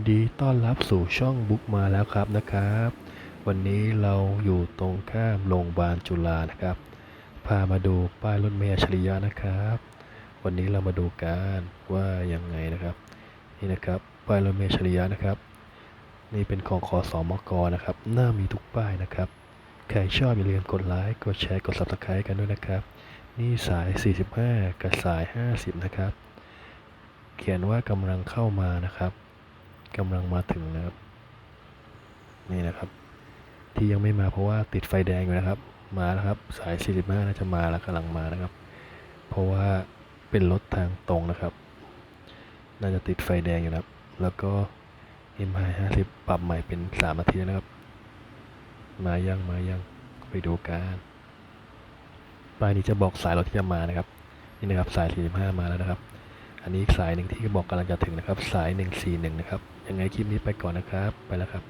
นดีต้อนรับสู่ช่องบุ๊กมาแล้วครับนะครับ วันนี้เราอยู่ตรงข้ามโรงพยาบาลจุฬานะครับ พามาดูป้ายรถเมล์อัจฉริยะนะครับ วันนี้เรามาดูกันว่ายังไงนะครับ นี่นะครับป้ายรถเมล์อัจฉริยะนะครับ นี่เป็นของขอสอมกนะครับหน้ามีทุกป้ายนะครับ ใครชอบอย่าลืมกดไลค์กดแชร์กด subscribe กันด้วยนะครับ นี่สาย 45 กับสาย 50 นะครับ เขียนว่ากำลังเข้ามานะครับ กำลังมาถึงนะครับ นี่นะครับ ที่ยังไม่มาเพราะว่าติดไฟแดงอยู่นะครับ มาแล้วครับ สาย 45น่าจะมาแล้วกำลังมานะครับ เพราะว่าเป็นรถทางตรงนะครับ น่าจะติดไฟแดงอยู่นะครับ แล้วก็ m 50ปรับใหม่เป็น3นาทีนะครับ มายังมายังไปดูกันป้ายนี้จะบอกสายรถที่จะมานะครับ นี่นะครับสาย 45 มาแล้วนะครับ อันนี้สายหนึ่งที่บอกกำลังจะถึงนะครับ สาย 141 นะครับ ยังไงคลิปนี้ไปก่อนนะครับ ไปแล้วครับ